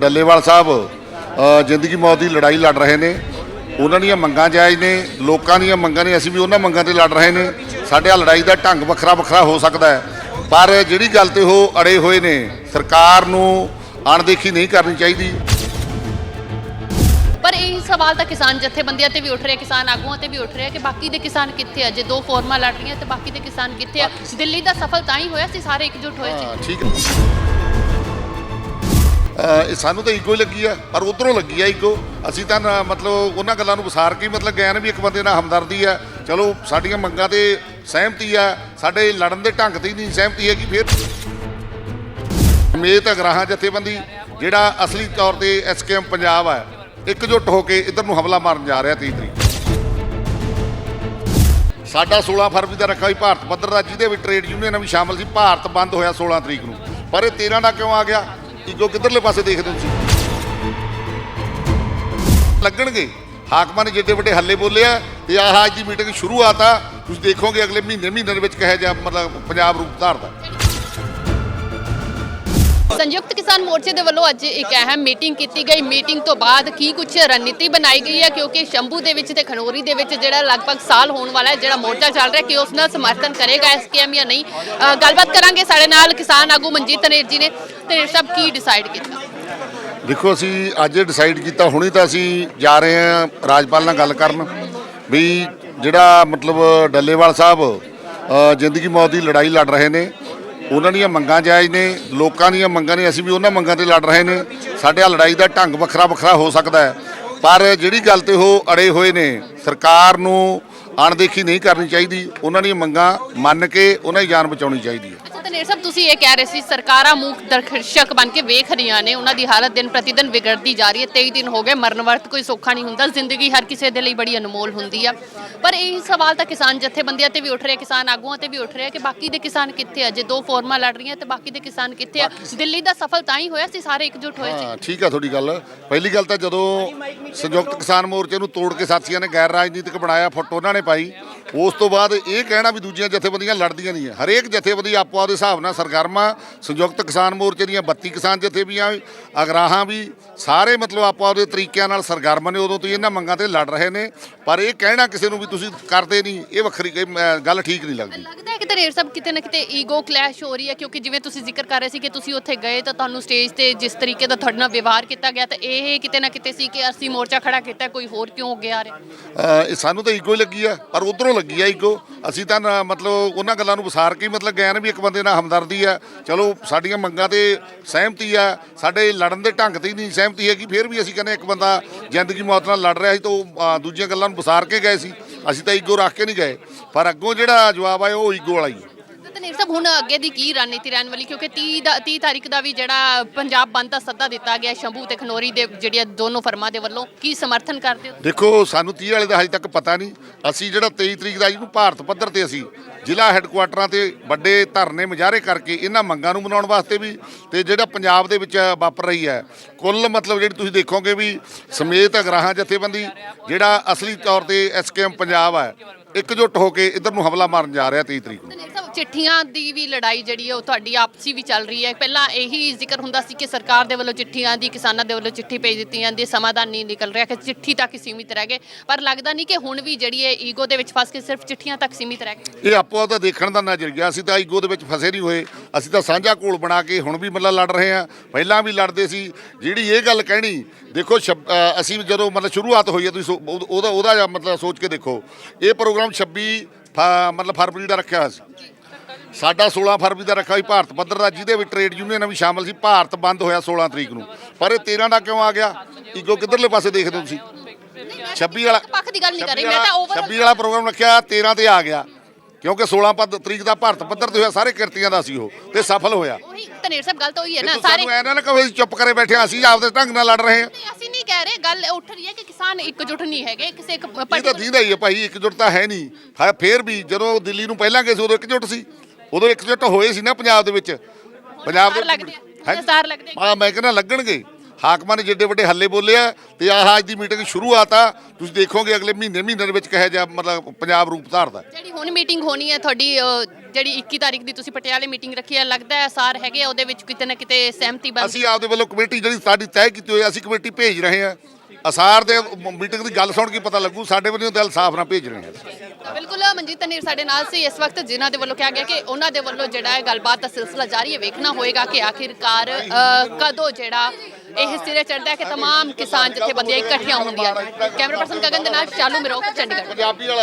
ਡੱਲੇਵਾਲ ਸਾਹਿਬ ਜ਼ਿੰਦਗੀ ਮੌਤ ਦੀ ਲੜਾਈ ਲੜ ਰਹੇ ਨੇ। ਉਹਨਾਂ ਦੀਆਂ ਮੰਗਾਂ ਜਾਇਜ਼ ਨੇ ਲੋਕਾਂ ਦੀਆਂ ਮੰਗਾਂ ਨੇ ਅਸੀਂ ਵੀ ਉਹਨਾਂ ਮੰਗਾਂ ਤੇ ਲੜ ਰਹੇ ਨੇ। ਸਾਡੇ ਆ ਲੜਾਈ ਦਾ ਢੰਗ ਵੱਖਰਾ ਵੱਖਰਾ ਹੋ ਸਕਦਾ ਹੈ। ਪਰ ਜਿਹੜੀ ਗੱਲ ਤੇ ਉਹ ਅੜੇ ਹੋਏ ਨੇ ਸਰਕਾਰ ਨੂੰ ਅਣਦੇਖੀ ਨਹੀਂ ਕਰਨੀ ਚਾਹੀਦੀ। ਪਰ ਇਹ ਸਵਾਲ ਤਾਂ ਕਿਸਾਨ ਜਥੇਬੰਦੀਆਂ ਤੇ ਵੀ ਉੱਠ ਰਿਹਾ ਕਿਸਾਨ ਆਗੂਆਂ ਤੇ ਵੀ ਉੱਠ ਰਿਹਾ ਕਿ ਬਾਕੀ ਦੇ ਕਿਸਾਨ ਕਿੱਥੇ ਆ? ਜੇ ਦੋ ਫੋਰਮਾਂ ਲੜ ਰਹੀਆਂ ਤੇ ਬਾਕੀ ਦੇ ਕਿਸਾਨ ਕਿੱਥੇ ਆ? ਦਿੱਲੀ ਦਾ ਸਫਲ ਤਾਂ ਹੀ ਹੋਇਆ ਸੀ ਸਾਰੇ ਇਕਜੁੱਟ ਹੋਏ ਸੀ। ਹਾਂ ਠੀਕ ਹੈ। ਇਹ ਸਾਨੂੰ ਤਾਂ ਇੱਕੋ ਹੀ ਲੱਗੀ ਆ, ਪਰ ਉਧਰੋਂ ਲੱਗੀ ਆ ਇੱਕੋ। ਅਸੀਂ ਤਾਂ ਮਤਲਬ ਉਹਨਾਂ ਗੱਲਾਂ ਨੂੰ ਵਿਸਾਰ ਕੇ ਮਤਲਬ ਗਏ ਵੀ ਇੱਕ ਬੰਦੇ ਨਾਲ ਹਮਦਰਦੀ ਆ। ਚਲੋ, ਸਾਡੀਆਂ ਮੰਗਾਂ ਤੇ ਸਹਿਮਤੀ ਆ, ਸਾਡੇ ਲੜਨ ਦੇ ਢੰਗ ਤੇ ਨਹੀਂ ਸਹਿਮਤੀ ਹੈਗੀ, ਫਿਰ ਮੇਤ ਅਗਰਾਹਾਂ ਜਥੇਬੰਦੀ, ਜਿਹੜਾ ਅਸਲੀ ਤੌਰ ਤੇ ਐਸਕੇਐਮ ਪੰਜਾਬ ਆ ਇਕਜੁੱਟ ਹੋ ਕੇ ਇਧਰ ਨੂੰ ਹਮਲਾ ਮਾਰਨ ਜਾ ਰਿਹਾ 30 ਤਰੀਕ। ਸਾਡਾ 16 ਫਰਵਰੀ ਦਾ ਰੱਖਾ ਸੀ ਭਾਰਤ ਪੱਧਰ ਦਾ ਜਿਹਦੇ ਵਿੱਚ ਟ੍ਰੇਡ ਯੂਨੀਅਨ ਵੀ ਸ਼ਾਮਲ ਸੀ, ਭਾਰਤ ਬੰਦ ਹੋਇਆ 16 ਤਰੀਕ ਨੂੰ। ਪਰ ਇਹ 13 ਦਾ ਕਿਉਂ ਆ ਗਿਆ? ਇੱਕੋ ਕਿੱਧਰਲੇ ਪਾਸੇ ਦੇਖਦੇ ਹੋ ਤੁਸੀਂ। ਲੱਗਣਗੇ। ਹਾਕਮਾਂ ਨੇ ਜਿੱਡੇ ਵੱਡੇ ਹੱਲੇ ਬੋਲਿਆ ਤੇ ਆਹ ਅੱਜ ਦੀ ਮੀਟਿੰਗ ਸ਼ੁਰੂਆਤ ਆ, ਤੁਸੀਂ ਦੇਖੋਗੇ ਅਗਲੇ ਮਹੀਨੇ ਮਹੀਨੇ ਦੇ ਵਿੱਚ ਕਹੇ ਜਾ ਮਤਲਬ ਪੰਜਾਬ ਰੂਪ ਧਾਰਦਾ। ਸੰਯੁਕਤ ਕਿਸਾਨ ਮੋਰਚੇ ਦੇ ਵੱਲੋਂ ਅੱਜ ਇੱਕ ਅਹਿਮ ਮੀਟਿੰਗ ਕੀਤੀ ਗਈ। ਮੀਟਿੰਗ ਤੋਂ ਬਾਅਦ ਕੀ ਕੁਝ ਰਣਨੀਤੀ ਬਣਾਈ ਗਈ ਹੈ? ਕਿਉਂਕਿ ਸ਼ੰਭੂ ਦੇ ਵਿੱਚ ਤੇ ਖਨੋਰੀ ਦੇ ਵਿੱਚ ਜਿਹੜਾ ਲਗਭਗ ਸਾਲ ਹੋਣ ਵਾਲਾ ਹੈ, ਜਿਹੜਾ ਮੋਰਚਾ ਚੱਲ ਰਿਹਾ ਕਿ ਉਸ ਨਾਲ ਸਮਰਥਨ ਕਰੇਗਾ ਐਸਕੇਐਮ ਜਾਂ ਨਹੀਂ? ਗੱਲਬਾਤ ਕਰਾਂਗੇ ਸਾਡੇ ਨਾਲ ਕਿਸਾਨ ਆਗੂ ਮਨਜੀਤ ਤਨੇਰ ਜੀ ਨੇ ਤਨੇਰ ਸਾਹਿਬ, ਕੀ ਡਿਸਾਈਡ ਕੀਤਾ? ਦੇਖੋ, ਅਸੀਂ ਅੱਜ ਡਿਸਾਈਡ ਕੀਤਾ, ਹੁਣੀ ਤਾਂ ਅਸੀਂ ਜਾ ਰਹੇ ਹਾਂ ਰਾਜਪਾਲ ਨਾਲ ਗੱਲ ਕਰਨ ਵੀ ਜਿਹੜਾ ਮਤਲਬ ਡੱਲੇਵਾਲ ਸਾਹਿਬ ਜ਼ਿੰਦਗੀ ਮੌਤ ਦੀ ਲੜਾਈ ਲੜ ਰਹੇ ਨੇ। ਉਹਨਾਂ ਦੀਆਂ ਮੰਗਾਂ ਜਾਇਜ਼ ਨੇ, ਲੋਕਾਂ ਦੀਆਂ ਮੰਗਾਂ ਨੇ, ਅਸੀਂ ਵੀ ਉਹਨਾਂ ਮੰਗਾਂ ਤੇ ਲੜ ਰਹੇ ਨੇ। ਸਾਡੇ ਆ ਲੜਾਈ ਦਾ ਢੰਗ ਵੱਖਰਾ ਵੱਖਰਾ ਹੋ ਸਕਦਾ ਹੈ। ਪਰ ਜਿਹੜੀ ਗੱਲ ਤੇ ਉਹ ਅੜੇ ਹੋਏ ਨੇ, ਸਰਕਾਰ ਨੂੰ ਅਣਦੇਖੀ ਨਹੀਂ ਕਰਨੀ ਚਾਹੀਦੀ। ਉਹਨਾਂ ਦੀਆਂ ਮੰਗਾਂ ਮੰਨ ਕੇ ਉਹਨਾਂ ਦੀ ਜਾਨ ਬਚਾਉਣੀ ਚਾਹੀਦੀ ਹੈ। ਤਨੇਰ ਸਾਹਿਬ ਤੁਸੀਂ ਇਹ ਕਹਿ ਰਹੇ ਸੀ ਸਰਕਾਰਾਂ ਮੂਕ ਦਰਸ਼ਕ ਬਣ ਕੇ ਵੇਖ ਰਹੀਆਂ ਨੇ ਉਹਨਾਂ ਦੀ ਹਾਲਤ ਦਿਨ ਪ੍ਰਤੀ ਦਿਨ ਵਿਗੜਦੀ ਜਾ ਰਹੀ ਹੈ 23 ਦਿਨ ਹੋ ਗਏ ਮਰਨ ਵਰਤ ਕੋਈ ਸੌਖਾ ਨਹੀਂ ਹੁੰਦਾ ਜ਼ਿੰਦਗੀ ਹਰ ਕਿਸੇ ਦੇ ਲਈ ਬੜੀ ਅਨਮੋਲ ਹੁੰਦੀ ਆ। ਪਰ ਇਹ ਸਵਾਲ ਤਾਂ ਕਿਸਾਨ ਜਥੇਬੰਦੀਆਂ ਤੇ ਵੀ ਉੱਠ ਰਿਹਾ ਕਿਸਾਨ ਆਗੂਆਂ ਤੇ ਵੀ ਉੱਠ ਰਿਹਾ ਕਿ ਬਾਕੀ ਦੇ ਕਿਸਾਨ ਕਿੱਥੇ ਆ? ਜੇ ਦੋ ਫੋਰਮਾਂ ਲੜ ਰਹੀਆਂ ਤੇ ਬਾਕੀ ਦੇ ਕਿਸਾਨ ਕਿੱਥੇ ਆ? ਦਿੱਲੀ ਦਾ ਸਫਲ ਤਾਂ ਹੀ ਹੋਇਆ ਸੀ ਸਾਰੇ ਇਕਜੁੱਟ ਹੋਏ ਸੀ। ਹਾਂ ਠੀਕ ਆ ਤੁਹਾਡੀ ਗੱਲ। ਪਹਿਲੀ ਗੱਲ ਤਾਂ ਜਦੋਂ ਸੰਯੁਕਤ ਕਿਸਾਨ ਮੋਰਚੇ ਨੂੰ ਤੋੜ ਕੇ ਸਾਥੀਆਂ ਨੇ ਗੈਰ ਰਾਜਨੀਤਿਕ ਬਣਾਇਆ ਫੁੱਟ ਉਹਨਾਂ ਨੇ ਪਾਈ। ਉਸ ਤੋਂ ਬਾਅਦ ਇਹ ਕਹਿਣਾ ਵੀ ਦੂਜੀਆਂ ਜਥੇਬੰਦੀਆਂ ਲੜਦੀਆਂ ਨਹੀਂ ਹੈ। ਹਰੇਕ ਜਥੇਬੰਦੀ ਆਪੋ ਆਪਦੇ ਹਿਸਾਬ ਨਾਲ ਸਰਗਰਮਾ ਸੰਯੁਕਤ ਕਿਸਾਨ ਮੋਰਚੇ ਦੀਆਂ 32 ਕਿਸਾਨ ਜਥੇਬੀਆਂ ਅਗਰਾਹਾਂ ਵੀ ਸਾਰੇ ਮਤਲਬ ਆਪੋ ਆਪਦੇ ਤਰੀਕਿਆਂ ਨਾਲ ਸਰਗਰਮ ਨੇ ਉਦੋਂ ਤੋਂ ਇਹਨਾਂ ਮੰਗਾਂ ਤੇ ਲੜ ਰਹੇ ਨੇ। ਪਰ ਇਹ ਕਹਿਣਾ ਕਿਸੇ ਨੂੰ ਵੀ ਤੁਸੀਂ ਕਰਦੇ ਨਹੀਂ ਇਹ ਵੱਖਰੀ ਗੱਲ ਠੀਕ ਨਹੀਂ ਲੱਗਦੀ। ਲੱਗਦਾ ਹੈ ਕਿ ਤਨੇਰ ਸਾਹਿਬ ਕਿਤੇ ਨਾ ਕਿਤੇ ਈਗੋ ਕਲੈਸ਼ ਹੋ ਰਹੀ ਹੈ ਕਿਉਂਕਿ ਜਿਵੇਂ ਤੁਸੀਂ ਜ਼ਿਕਰ ਕਰ ਰਹੇ ਸੀ ਕਿ ਤੁਸੀਂ ਉੱਥੇ ਗਏ ਤਾਂ ਤੁਹਾਨੂੰ ਸਟੇਜ ਤੇ ਜਿਸ ਤਰੀਕੇ ਦਾ ਤੁਹਾਡੇ ਨਾਲ ਵਿਵਹਾਰ ਕੀਤਾ ਗਿਆ ਤਾਂ ਇਹ ਕਿਤੇ ਨਾ ਕਿਤੇ ਸੀ ਕਿ ਅਸੀਂ ਮੋਰਚਾ ਖੜਾ ਕੀਤਾ ਕੋਈ ਹੋਰ ਕਿਉਂ ਅੱਗੇ ਆ ਰਿਹਾ? ਇਹ ਸਾਨੂੰ ਤਾਂ ਇੱਕੋ ਹੀ ਲੱਗੀ ਆ ਪਰ ਉਧਰੋਂ ਲੱਗੀ ਆ ਇੱਕੋ। ਅਸੀਂ ਤਾਂ ਨਾ ਮਤਲਬ ਉਹਨਾਂ ਗੱਲਾਂ ਨੂੰ ਵਿਸਾਰ ਕੇ ਹੀ ਮਤਲਬ ਗਏ ਨੇ ਵੀ ਇੱਕ ਬੰਦੇ ਨਾਲ ਹਮਦਰਦੀ ਆ। ਚਲੋ ਸਾਡੀਆਂ ਮੰਗਾਂ ਤੇ ਸਹਿਮਤੀ ਆ। ਸਾਡੇ ਲੜਨ ਦੇ ਢੰਗ ਤੇ ਹੀ ਨਹੀਂ ਸਹਿਮਤੀ ਹੈਗੀ ਫਿਰ ਵੀ ਅਸੀਂ ਕਹਿੰਦੇ ਇੱਕ ਬੰਦਾ ਜ਼ਿੰਦਗੀ ਮੌਤ ਨਾਲ ਲੜ ਰਿਹਾ ਸੀ ਤਾਂ ਉਹ ਅ, ਦੂਜੀਆਂ ਗੱਲਾਂ ਨੂੰ ਵਿਸਾਰ ਕੇ ਗਏ ਸੀ। ਅਸੀਂ ਤਾਂ ਈਗੋ ਰੱਖ ਕੇ ਨਹੀਂ ਗਏ। ਪਰ ਅੱਗੋਂ ਜਿਹੜਾ ਜਵਾਬ ਆਇਆ ਉਹ ਈਗੋ ਵਾਲਾ ਹੀ ਹੈ ਤਾਂ ਸਾਹਿਬ ਹੁਣ ਅੱਗੇ ਦੀ ਕੀ ਰਣਨੀਤੀ ਰਹਿਣ ਵਾਲੀ? ਕਿਉਂਕਿ 30 ਦਾ 30 ਤਾਰੀਖ ਦਾ ਵੀ ਜਿਹੜਾ ਪੰਜਾਬ ਬੰਦ ਦਾ ਸੱਦਾ ਦਿੱਤਾ ਗਿਆ ਸ਼ੰਭੂ ਤੇ ਖਨੋਰੀ ਦੇ ਜਿਹੜੀਆਂ ਦੋਨੋਂ ਫਰਮਾਂ ਦੇ ਵੱਲੋਂ, ਕੀ ਸਮਰਥਨ ਕਰਦੇ ਹੋ? ਦੇਖੋ, ਸਾਨੂੰ 30 ਵਾਲੇ ਦਾ ਹਜੇ ਤੱਕ ਪਤਾ ਨਹੀਂ। ਅਸੀਂ ਜਿਹੜਾ 23 ਤਰੀਕ ਦਾ ਜਿਹਨੂੰ ਭਾਰਤ ਪੱਧਰ ਤੇ ਅਸੀਂ ਜ਼ਿਲ੍ਹਾ ਹੈੱਡਕੁਆਟਰਾਂ ਤੇ ਵੱਡੇ ਧਰਨੇ ਮੁਜ਼ਾਹਰੇ ਕਰਕੇ ਇਹਨਾਂ ਮੰਗਾਂ ਨੂੰ ਮਨਾਉਣ ਵਾਸਤੇ ਵੀ ਤੇ ਜਿਹੜਾ ਪੰਜਾਬ ਦੇ ਵਿੱਚ ਵਾਪਰ ਰਹੀ ਹੈ, ਕੁੱਲ ਮਤਲਬ ਜਿਹੜੀ ਤੁਸੀਂ ਦੇਖੋਗੇ ਵੀ ਸਮੇਤ ਅਗਰਾਹਾਂ ਜਥੇਬੰਦੀ, ਜਿਹੜਾ ਅਸਲੀ ਤੌਰ ਤੇ ਐਸਕੇਐਮ ਪੰਜਾਬ ਹੈ ਇਕਜੁੱਟ ਹੋ ਕੇ ਇਧਰ ਨੂੰ ਹਮਲਾ ਮਾਰਨ ਜਾ ਰਿਹਾ 23 ਤਰੀਕ ਨੂੰ। ਚਿੱਠੀਆਂ ਦੀ ਵੀ ਲੜਾਈ ਜਿਹੜੀ ਹੈ ਉਹ ਤੁਹਾਡੀ ਆਪਸੀ ਵੀ ਚੱਲ ਰਹੀ ਹੈ। ਪਹਿਲਾਂ ਇਹੀ ਜ਼ਿਕਰ ਹੁੰਦਾ ਸੀ ਕਿ ਸਰਕਾਰ ਦੇ ਵੱਲੋਂ ਚਿੱਠੀਆਂ ਦੀ ਕਿਸਾਨਾਂ ਦੇ ਵੱਲੋਂ ਚਿੱਠੀ ਭੇਜ ਦਿੱਤੀ ਜਾਂਦੀ ਹੈ, ਸਮਾਧਾਨ ਨਹੀਂ ਨਿਕਲ ਰਿਹਾ ਕਿ ਚਿੱਠੀ ਤੱਕ ਹੀ ਸੀਮਿਤ ਰਹਿ ਗਏ। ਪਰ ਲੱਗਦਾ ਨਹੀਂ ਕਿ ਹੁਣ ਵੀ ਜਿਹੜੀ ਹੈ ਈਗੋ ਦੇ ਵਿੱਚ ਫਸ ਕੇ ਸਿਰਫ ਚਿੱਠੀਆਂ ਤੱਕ ਸੀਮਿਤ ਰਹਿ ਗਏ ਇਹ ਆਪੋ ਆਪਦਾ ਦੇਖਣ ਦਾ ਨਜ਼ਰੀਆ ਅਸੀਂ ਤਾਂ ਈਗੋ ਦੇ ਵਿੱਚ ਫਸੇ ਨਹੀਂ ਹੋਏ। ਅਸੀਂ ਤਾਂ ਸਾਂਝਾ ਘੋਲ ਬਣਾ ਕੇ ਹੁਣ ਵੀ ਮਤਲਬ ਲੜ ਰਹੇ ਹਾਂ। ਪਹਿਲਾਂ ਵੀ ਲੜਦੇ ਸੀ। ਜਿਹੜੀ ਇਹ ਗੱਲ ਕਹਿਣੀ ਦੇਖੋ ਅਸੀਂ ਜਦੋਂ ਮਤਲਬ ਸ਼ੁਰੂਆਤ ਹੋਈ ਹੈ ਤੁਸੀਂ ਉਹਦਾ ਉਹਦਾ ਮਤਲਬ ਸੋਚ ਕੇ ਦੇਖੋ। ਇਹ ਪ੍ਰੋਗਰਾਮ 26 ਫ- ਮਤਲਬ ਫਰਵਰੀ ਦਾ ਰੱਖਿਆ ਹੋਇਆ ਸੀ। ਸਾਡਾ 16 ਫਰਵਰੀ ਦਾ ਰੱਖਾ ਸੀ ਭਾਰਤ ਪੱਧਰ ਦਾ ਜਿਹਦੇ ਵਿੱਚ ਟ੍ਰੇਡ ਯੂਨੀਅਨ ਵੀ ਸ਼ਾਮਲ ਸੀ ਭਾਰਤ ਬੰਦ ਹੋਇਆ 16 ਤਰੀਕ ਨੂੰ। ਪਰ ਇਹ 13 ਦਾ ਕਿਉਂ ਆ ਗਿਆ? ਈਗੋ ਕਿੱਧਰਲੇ ਪਾਸੇ ਦੇਖਦੇ ਹੋ ਤੁਸੀਂ? 26 ਵਾਲਾ ਪੱਖ ਦੀ ਗੱਲ ਨਹੀਂ ਕਰ ਰਹੀ ਮੈਂ ਤਾਂ ਓਵਰ 26 ਵਾਲਾ ਪ੍ਰੋਗਰਾਮ ਰੱਖਿਆ 13 ਤੇ ਆ ਗਿਆ। ਕਿਉਂਕਿ 16 ਪੱਧ- ਤਰੀਕ ਦਾ ਭਾਰਤ ਪੱਧਰ ਤੇ ਹੋਇਆ ਸਾਰੇ ਕਿਰਤੀਆਂ ਦਾ ਸੀ ਉਹ ਤੇ ਸਫਲ ਹੋਇਆ। ਉਹੀ ਤਨੇਰ ਸਾਹਿਬ ਗੱਲ ਤਾਂ ਉਹੀ ਹੈ ਨਾ ਸਾਰੇ ਸਾਨੂੰ ਐ ਨਾ ਕਹੋ ਅਸੀਂ ਚੁੱਪ ਕਰੇ ਬੈਠੇ ਹਾਂ, ਅਸੀਂ ਆਪਦੇ ਢੰਗ ਨਾਲ ਲੜ ਰਹੇ ਹਾਂ। ਨਹੀਂ, ਅਸੀਂ ਨਹੀਂ ਕਹਿ ਰਹੇ ਗੱਲ ਉੱਠ ਰਹੀ ਹੈ ਕਿ ਕਿਸਾਨ ਇਕਜੁੱਟ ਨਹੀਂ ਹੈਗੇ ਕਿਸੇ ਇੱਕ ਇਹ ਤਾਂ particular- ਦੀਦਾ ਹੀ ਹੈ ਭਾਈ ਇਕਜੁੱਟ ਤਾਂ ਹੈ ਨਹੀਂ। ਹਾਂ ਫੇਰ ਵੀ ਜਦੋਂ ਦਿੱਲੀ ਨੂੰ ਪਹਿਲਾਂ ਗਏ ਸੀ ਉਦੋਂ ਇਕਜੁੱਟ ਸੀ। ਉਦੋਂ ਇਕਜੁੱਟ ਹੋਏ ਸੀ ਨਾ ਪੰਜਾਬ ਦੇ ਵਿੱਚ। ਪੰਜਾਬ ਹਜ਼ਾਰ ਲੱਗਦੇ ਆ, ਹੈਂ? ਹਜ਼ਾਰ ਲੱਗਦੇ ਆ। ਹਾਂ ਮੈਂ ਕਹਿੰਦਾ ਲੱਗਣਗੇ। ਹਾਕਮਾਂ ਨੇ ਜਿੱਡੇ ਵੱਡੇ ਹੱਲੇ ਬੋਲੇ ਆ ਤੇ ਆਹ ਅੱਜ ਦੀ ਮੀਟਿੰਗ ਸ਼ੁਰੂਆਤ ਆ ਤੁਸੀਂ ਦੇਖੋਗੇ ਅਗਲੇ ਮਹੀਨੇ ਮਹੀਨੇ ਦੇ ਵਿੱਚ ਕਹੇ ਜਾ ਮਤਲਬ ਪੰਜਾਬ ਰੂਪ ਧਾਰਦਾ। ਜਿਹੜੀ ਹੁਣ ਮੀਟਿੰਗ ਹੋਣੀ ਹੈ ਤੁਹਾਡੀ ਜਿਹੜੀ 21 ਤਾਰੀਖ ਦੀ ਤੁਸੀਂ ਪਟਿਆਲੇ ਮੀਟਿੰਗ ਰੱਖੀ ਹੈ ਲੱਗਦਾ ਹੈ ਸਾਰ ਹੈਗੇ ਆ ਉਹਦੇ ਵਿੱਚ ਕਿਤੇ ਨਾ ਕਿਤੇ ਸਹਿਮਤੀ ਬਣ ਅਸੀਂ ਆਪਦੇ ਵੱਲੋਂ ਕਮੇਟੀ ਜਿਹੜੀ ਸਾਡੀ ਤੈਅ ਕੀਤੀ ਹੋਈ ਅਸੀਂ ਕਮੇਟੀ ਭੇਜ ਰਹੇ ਹਾਂ। ਅਸਾਰ ਦੇ ਮੀਟਿੰਗ ਦੀ ਗੱਲ ਸੁਣ ਕੇ ਪਤਾ ਲੱਗੂ ਸਾਡੇ ਵੱਲੋਂ ਦਿਲ ਸਾਫ਼ ਨਾਲ ਭੇਜ ਰਹੇ ਹਾਂ ਬਿਲਕੁਲ ਮਨਜੀਤ ਤਨੇਰ ਸਾਡੇ ਨਾਲ ਸੀ ਇਸ ਵਕਤ ਜਿਨ੍ਹਾਂ ਦੇ ਵੱਲੋਂ ਕਿਹਾ ਗਿਆ ਕਿ ਉਹਨਾਂ ਦੇ ਵੱਲੋਂ ਜਿਹੜਾ ਹੈ ਗੱਲਬਾਤ ਦਾ ਸਿਲਸਿਲਾ ਜਾਰੀ ਹੈ ਵੇਖਣਾ ਹੋਏਗਾ ਕਿ ਆਖਿਰਕਾਰ ਕਦੋਂ ਜਿਹੜਾ ਇਹ ਸਿਰੇ ਚੜਦਾ ਹੈ ਕਿ तमाम ਕਿਸਾਨ ਜਥੇਬੰਦੀਆਂ ਇਕੱਠੀਆਂ ਹੁੰਦੀਆਂ ਨੇ ਕੈਮਰਾ ਪਰਸਨ ਗਗਨ ਦੇ ਨਾਲ ਚਾਲੂ ਮਿਰੋ ਚੰਡੀਗੜ੍ਹ ਪੰਜਾਬੀ ਵਾਲਾ